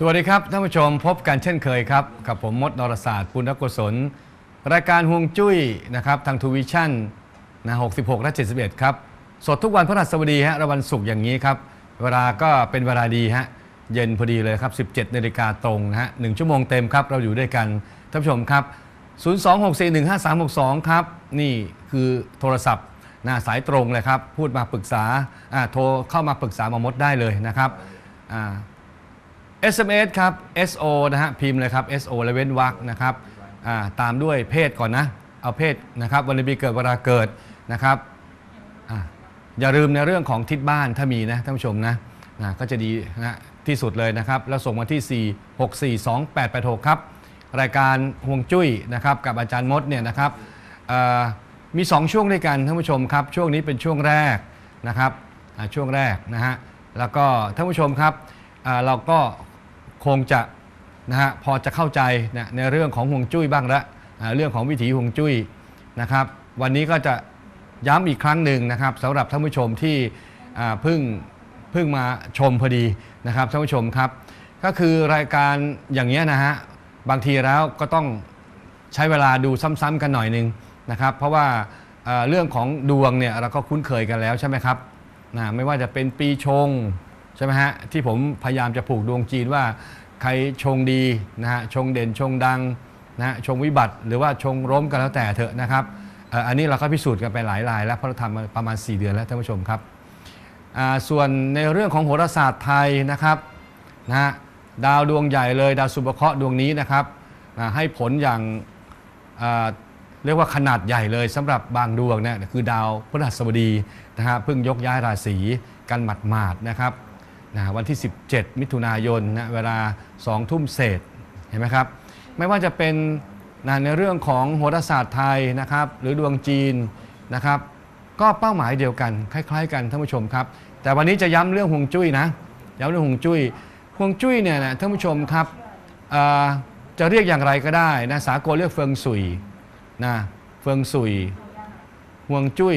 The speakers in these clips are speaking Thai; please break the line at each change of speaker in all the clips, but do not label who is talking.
สวัสดีครับท่านผู้ชมพบกันเช่นเคยครับ กับผมมดนรศาสตร์ปุณกุศล รายการห่วงจุ้ยนะครับทางทูวิชั่นนะ66และ71 ครับ สดทุกวันพฤหัสบดีฮะและวันศุกร์อย่างนี้ครับ เวลาก็เป็นเวลาดีฮะเย็นพอดีเลยครับ 17นาฬิกาตรงนะฮะหนึ่งชั่วโมงเต็มครับ เราอยู่ด้วยกันท่านผู้ชมครับ 026415362 ครับ นี่คือโทรศัพท์นะสายตรงเลยครับ พูดมาปรึกษาอ่าโทรเข้ามาปรึกษามามดได้เลยนะครับอ่า SMS ครับ SO นะฮะพิมพ์เลยครับ SO และเว้นวรรคนะครับอ่าตามด้วยเพศก่อนนะ เอาเพศนะครับวันปีเกิดเวลาเกิดนะครับอ่าอย่าลืมในเรื่องของทิศบ้านถ้ามีนะท่านผู้ชมนะนะก็จะดีนะที่สุดเลยนะครับ แล้วส่งมาที่ 4 6 4 2 8 8 6 ครับ รายการห่วงจุ้ยนะครับกับอาจารย์มดเนี่ยนะครับเอ่อมี 2 ช่วงด้วยกันท่านผู้ชมครับ ช่วงนี้เป็นช่วงแรกนะครับช่วงแรกนะฮะแล้วก็ท่านผู้ชมครับเราก็ คงจะนะฮะพอจะเข้าใจนะในเรื่องของห่วงจุ้ยบ้างละเรื่องของวิถีห่วงจุ้ยนะครับ วันนี้ก็จะย้ำอีกครั้งหนึ่งนะครับสำหรับท่านผู้ชมที่เพิ่งเพิ่งมาชมพอดีนะครับท่านผู้ชมครับ ก็คือรายการอย่างเงี้ยนะฮะบางทีแล้วก็ต้องใช้เวลาดูซ้ำๆกันหน่อยหนึงนะครับ เพราะว่าเรื่องของดวงเนี่ยเราก็คุ้นเคยกันแล้วใช่ไหมครับนะไม่ว่าจะเป็นปีชง ใช่ไหมฮะที่ผมพยายามจะผูกดวงจีนว่า ใครชงดีนะฮะชงเด่นชงดังนะฮะชงวิบัติหรือว่าชงล้มกันแล้วแต่เถอะนะครับอันนี้เราก็พิสูจน์กันไปหลายราย แล้วเพราะเราทำมาประมาณ 4 เดือนแล้วท่านผู้ชมครับส่วนในเรื่องของโหราศาสตร์ไทยนะครับนะฮะดาวดวงใหญ่เลยดาวสุภเคราะห์ดวงนี้นะครับให้ผลอย่างเรียกว่าขนาดใหญ่เลยสำหรับบางดวงเนี่ยคือดาวพฤหัสบดีนะฮะเพิ่งยกย้ายราศีกันหมาดๆนะครับ นะวันที่ 17 มิถุนายนนะเวลา 2 ทุ่มเศษเห็นไหมครับ ไม่ว่าจะเป็นนะในเรื่องของโหราศาสตร์ไทยนะครับ หรือดวงจีนนะครับ ก็เป้าหมายเดียวกันคล้าย ๆ กันท่านผู้ชมครับ แต่วันนี้จะย้ำเรื่องฮวงจุ้ยนะย้ำเรื่องฮวงจุ้ยฮวงจุ้ยเนี่ยนะท่านผู้ชมครับจะเรียกอย่างไรก็ได้นะสากลเรียกเฟิงสุยนะเฟิงสุยฮวงจุ้ย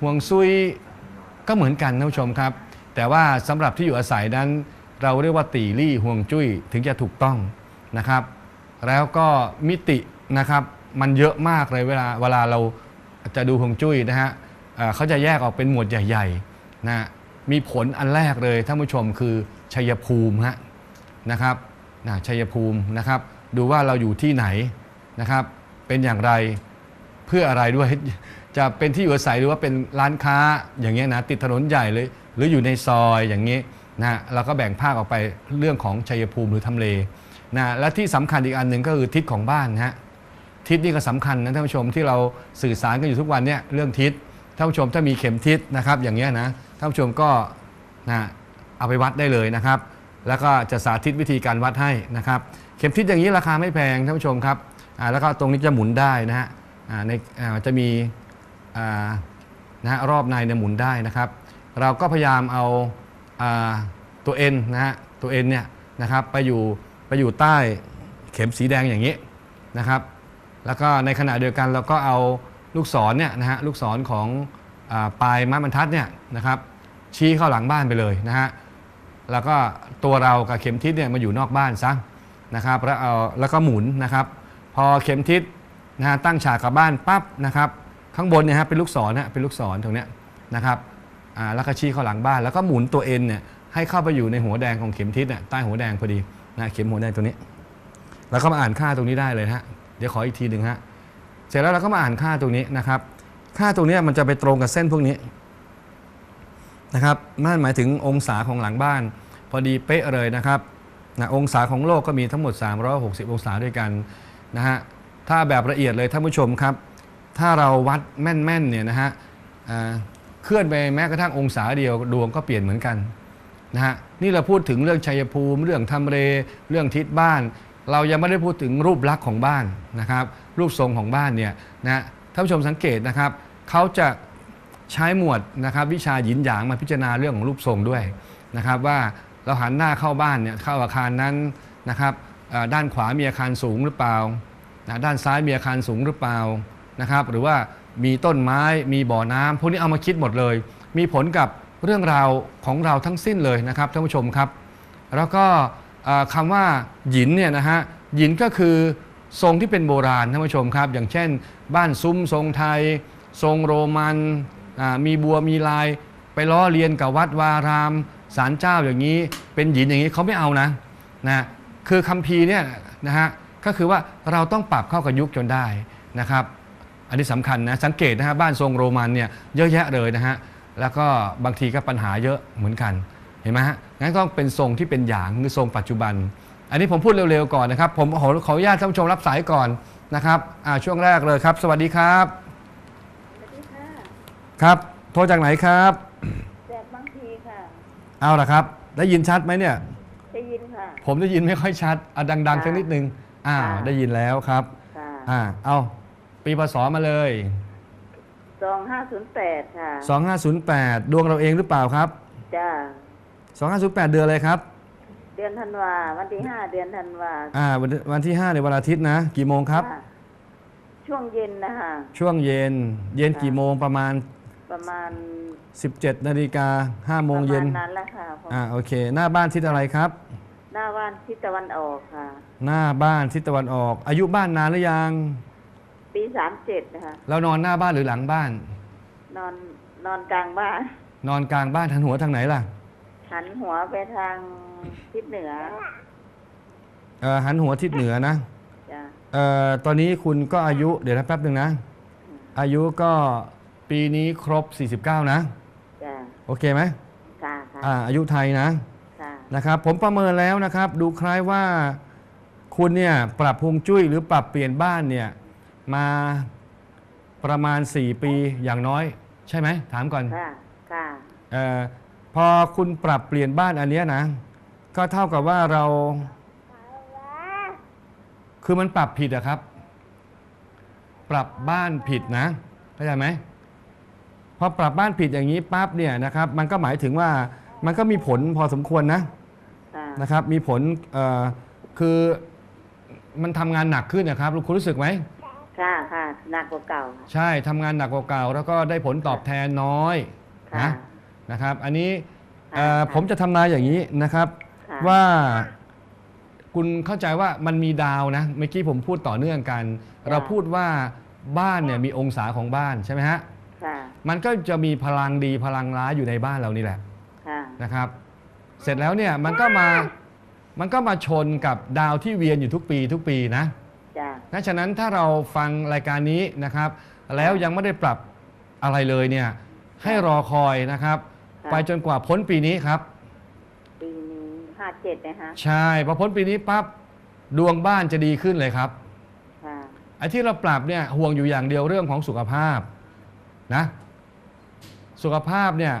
ฮวงซุยก็เหมือนกันท่านผู้ชมครับ แต่ว่าสำหรับที่อยู่อาศัยนั้น เราเรียกว่าตีลี่ฮวงจุ้ยถึงจะถูกต้องนะครับ แล้วก็มิตินะครับมันเยอะมากเลยเวลาเวลาเราจะดูฮวงจุ้ยนะฮะเอ่อเขาจะแยกออกเป็นหมวดใหญ่ๆนะมีผลอันแรกเลยท่านผู้ชมคือชัยภูมิฮะนะครับนะชัยภูมินะครับ ดูว่าเราอยู่ที่ไหนนะครับ เป็นอย่างไรเพื่ออะไรด้วยจะเป็นที่อยู่อาศัยหรือว่าเป็นร้านค้าอย่างเงี้ยนะติดถนนใหญ่เลย หรืออยู่ในซอยอย่างนี้นะเราก็แบ่งภาคออกไปเรื่องของชัยภูมิหรือทำเลนะและที่สำคัญอีกอันหนึ่งก็คือทิศของบ้านนะฮะทิศนี่ก็สำคัญนะท่านผู้ชมที่เราสื่อสารกันอยู่ทุกวันเนี่ยเรื่องทิศท่านผู้ชมถ้ามีเข็มทิศนะครับอย่างเงี้ยนะท่านผู้ชมก็นะเอาไปวัดได้เลยนะครับ แล้วก็จะสาธิตวิธีการวัดให้นะครับ เข็มทิศอย่างนี้ราคาไม่แพงท่านผู้ชมครับแล้วก็ตรงนี้จะหมุนได้นะฮะในจะมีนะฮะรอบในเนี่ยหมุนได้นะครับ เราก็พยายามเอาอาตัวเอ็นนะฮะตัวเอ็นเนี่ยนะครับไปอยู่ไปอยู่ใต้เข็มสีแดงอย่างนี้นะครับ แล้วก็ในขณะเดียวกันเราก็เอาลูกศรเนี่ยนะฮะลูกศรของอปลายไม้บรรทัดเนี่ยนะครับชี้เข้าหลังบ้านไปเลยนะฮะแล้วก็ตัวเรากับเข็มทิศเนี่ยมาอยู่นอกบ้านซะนะครับแล้วเอาแล้วก็หมุนนะครับ พอเข็มทิศนะฮะตั้งฉากกับบ้านปั๊บนะครับ ข้างบนเนี่ยฮะเป็นลูกศรนะเป็นลูกศรตรงเนี้ยนะครับ ล้วก็ชี้เข้าหลังบ้าน แล้วก็หมุนตัวเอ็นเนี่ยให้เข้าไปอยู่ในหัวแดงของเข็มทิศเนี่ยใต้หัวแดงพอดีนะเข็มหัวแดงตัวนี้ แล้วก็มาอ่านค่าตรงนี้ได้เลยฮะเดี๋ยวขออีกทีหนึ่งฮะเสร็จแล้วเราก็มาอ่านค่าตรงนี้นะครับ ค่าตรงนี้มันจะไปตรงกับเส้นพวกนี้นะครับนั่นหมายถึงองศาของหลังบ้าน พอดีเป๊ะเลยนะครับนะองศาของโลกก็มีทั้งหมด 360 องศาด้วยกันนะฮะถ้าแบบละเอียดเลยท่านผู้ชมครับ ถ้าเราวัดแม่นๆเนี่ยนะฮะอ่า เคลื่อนไปแม้กระทั่งองศาเดียวดวงก็เปลี่ยนเหมือนกันนะฮะนี่เราพูดถึงเรื่องชัยภูมิ เรื่องทำเลเรื่องทิศบ้าน เรายังไม่ได้พูดถึงรูปลักษณ์ของบ้านนะครับ รูปทรงของบ้านเนี่ยนะท่านผู้ชมสังเกตนะครับเขาจะใช้หมวดนะครับวิชาหยินหยางมาพิจารณาเรื่องของรูปทรงด้วยนะครับ ว่าเราหันหน้าเข้าบ้านเนี่ยเข้าอาคารนั้นนะครับด้านขวามีอาคารสูงหรือเปล่านะด้านซ้ายมีอาคารสูงหรือเปล่านะครับ หรือว่า มีต้นไม้มีบ่อน้ำพวกนี้เอามาคิดหมดเลย มีผลกับเรื่องราวของเราทั้งสิ้นเลยนะครับท่านผู้ชมครับ แล้วก็อ่าคำว่าหยินเนี่ยนะฮะหยินก็คือทรงที่เป็นโบราณท่านผู้ชมครับ อย่างเช่น บ้านซุ้มทรงไทย ทรงโรมันมีบัวมีลาย ไปล้อเลียนกับวัดวารามศาลเจ้าอย่างนี้ เป็นหยินอย่างนี้เขาไม่เอานะนะคือคัมภีร์เนี่ยนะฮะก็คือว่าเราต้องปรับเข้ากับยุคจนได้นะครับ อันนี้สำคัญนะสังเกตนะฮะบ้านทรงโรมันเนี่ยเยอะแยะเลยนะฮะแล้วก็บางทีก็ปัญหาเยอะเหมือนกันเห็นไหมฮะงั้นต้องเป็นทรงที่เป็นอย่างคือทรงปัจจุบัน อันนี้ผมพูดเร็วๆก่อนนะครับ ผมขอขออนุญาตท่านผู้ชมรับสายก่อนนะครับอ่าช่วงแรกเลยครับ สวัสดีครับ
สวัสดีค่ะ
ครับโทรจากไหนครับ
แจกบางทีค่ะ
เอาละครับ ได้ยินชัดไหมเนี่ย
ได้ยินค่ะ
ผมได้ยินไม่ค่อยชัดอะดังๆสักนิดนึงอ่า
ค่ะ
ได้ยินแล้วครับ
ค่ะ
อ่าเอา ปีพศมาเลย
สองห้าศูนย์แปดค่ะ
2508 ดวงเราเองหรือเปล่าครับ
จ้า
2508 เดือนอะไรครับ
เดือนธันวา วันที่ห้าเดือนธันวา
อ่าวันวันที่5ในวันอาทิตย์นะ กี่โมงครับะ
ช่วงเย็นนะคะ
ช่วงเย็น เย็น
ค่ะ
กี่โมงประมาณ
ประมาณ
17นาฬิกา5โมงเย็น
ประาณนั้นแหละค่ะผม
อ่าโอเค หน้าบ้านทิศอะไรครับ
หน้าบ้านทิศตะวันออกค่ะ
หน้าบ้านทิศตะวันออก อายุบ้านนานหรือยัง
ปีสามเจ็ดนะคะ
เรานอนหน้าบ้านหรือหลังบ้าน
นอนนอนกลางบ้าน
นอนกลางบ้านทันหัวทางไหนล่ะ
หันหัวไปทางทิศเหนือ
เอ่อหันหัวทิศเหนือนะ
จ้า
เอ่อตอนนี้คุณก็อายุเดี๋ยวนะแป๊บหนึ่งนะ อายุก็ปีนี้ครบ 49 นะ
จ้า
โอเคไหม
ค่ะค่ะ
อ่าอายุไทยนะ
ค่ะ
นะครับผมประเมินแล้วนะครับ ดูคล้ายว่าคุณเนี่ยปรับฮวงจุ้ยหรือปรับเปลี่ยนบ้านเนี่ย มาประมาณ 4 ปีอย่างน้อย ใช่ไหมถามก่อน
ค่ะค่ะ
เออพอคุณปรับเปลี่ยนบ้านอันเนี้ยนะ ก็เท่ากับว่าเรา คือมันปรับผิดอะครับ ปรับบ้านผิดนะเข้าใจไหมพอปรับบ้านผิดอย่างนี้ปั๊บเนี่ยนะครับ มันก็หมายถึงว่ามันก็มีผลพอสมควรนะ
ค่ะ
นะครับ มีผลเอ่อคือมันทำงานหนักขึ้นนะครับคุณรู้สึกไหม
ค่ะค่ะหนักกว่าเก่า
ใช่ทำงานหนักกว่าเก่าแล้วก็ได้ผลตอบแทนน้อย
ค่ะ
นะนะครับ อันนี้
ค่ะ
เอ่อ
ค่ะ
ผมจะทำนายอย่างนี้นะครับ
ค่ะ
ว่าคุณเข้าใจว่ามันมีดาวนะเมื่อกี้ผมพูดต่อเนื่องกันเราพูดว่าบ้านเนี่ยมีองศาของบ้านใช่ไหมฮะ
ค่ะ
มันก็จะมีพลังดีพลังร้ายอยู่ในบ้านเรานี่แหละ
ค่ะ
นะครับ เสร็จแล้วเนี่ยมันก็มา มันก็มาชนกับดาวที่เวียนอยู่ทุกปีทุกปีนะ
จ้า
ดังนั้นถ้าเราฟังรายการนี้นะครับ แล้วยังไม่ได้ปรับอะไรเลยเนี่ย ให้รอคอยนะครับ
ค่ะ
ไปจนกว่าพ้นปีนี้ครับ
ปีนี้ห้าเจ็ดนะคะ
ใช่พอพ้นปีนี้ปั๊บดวงบ้านจะดีขึ้นเลยครับ
ค่ะ
ไอ้ที่เราปรับเนี่ยห่วงอยู่อย่างเดียวเรื่องของสุขภาพนะสุขภาพเนี่ย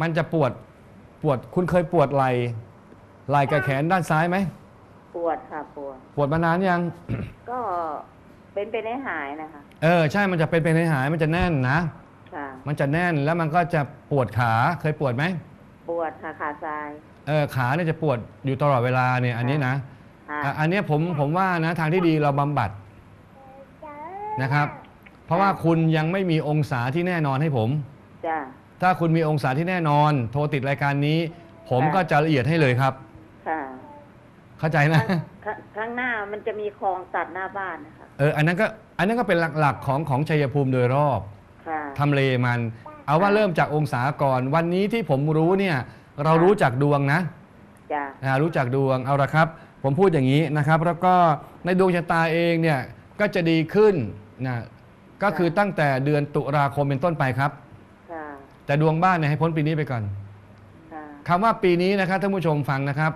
มันจะปวดปวดคุณเคยปวดไหล่ไหล่กับแขนด้านซ้ายไหม
ปวดค่ะปวด
ปวดมานานยัง
ก็เป็นไปได้หายนะคะ
เออ ใช่มันจะเป็นเป็นหายๆมันจะแน่นนะ
ค่ะ
มันจะแน่นแล้วมันก็จะปวดขาเคยปวดไหม
ปวดค่ะขาซ้าย
เออขาเนี่ยจะปวดอยู่ตลอดเวลาเนี่ยอันนี้นะ
ค่ะ
อะอันเนี้ยผมผมว่านะทางที่ดีเราบำบัดนะครับ เพราะว่าคุณยังไม่มีองศาที่แน่นอนให้ผม
จ้า
ถ้าคุณมีองศาที่แน่นอน โทรติดรายการนี้ ผม
ค่ะ
ก็จะละเอียดให้เลยครับ
ค่ะ
เข้าใจนะ
ข้างข้างหน้ามันจะมีคลองตัดหน้าบ้านนะคะ
เออ อันนั้นก็ อันนั้นก็เป็นหลักๆของของชัยภูมิโดยรอบ
ค่ะ
ทำเลมัน เอาว่าเริ่มจากองศาก่อน วันนี้ที่ผมรู้เนี่ย เรารู้จักดวงนะ
จ้า
อ่ารู้จักดวงเอาละครับ ผมพูดอย่างนี้นะครับ แล้วก็ในดวงชะตาเองเนี่ยก็จะดีขึ้นนะก็คือตั้งแต่เดือนตุลาคมเป็นต้นไปครับ
ค่ะ
แต่ดวงบ้านเนี่ยให้พ้นปีนี้ไปก่อน
ค่ะ
คำว่าปีนี้นะครับท่านผู้ชมฟังนะครับ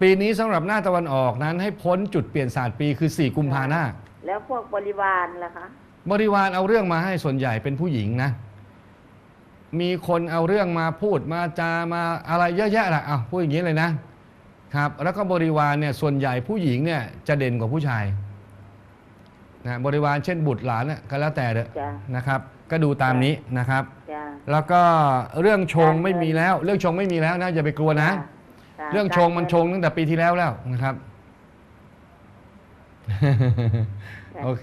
ปีนี้สำหรับหน้าตะวันออกนั้น ให้พ้นจุดเปลี่ยนศาสตร์ปีคือ 4 กุมภาหน้า
แล้วพวกบริวารล่ะคะ
บริวารเอาเรื่องมาให้ส่วนใหญ่เป็นผู้หญิงนะ มีคนเอาเรื่องมาพูดมาจามาอะไรเยอะแยะแหละเอาพูดอย่างนี้เลยนะครับ แล้วก็บริวารเนี่ยส่วนใหญ่ผู้หญิงเนี่ยจะเด่นกว่าผู้ชายนะบริวารเช่นบุตรหลานน่ะก็แล้วแต่เถอะ
จ้า
นะครับ ก็ดูตามนี้นะครับ
จ้า
แล้วก็เรื่องชงไม่มีแล้ว เรื่องชงไม่มีแล้วนะอย่าไปกลัวนะ
ค่ะ
เรื่องชงมันชงตั้งแต่ปีที่แล้วแล้วนะครับ
ค่ะ
โอเค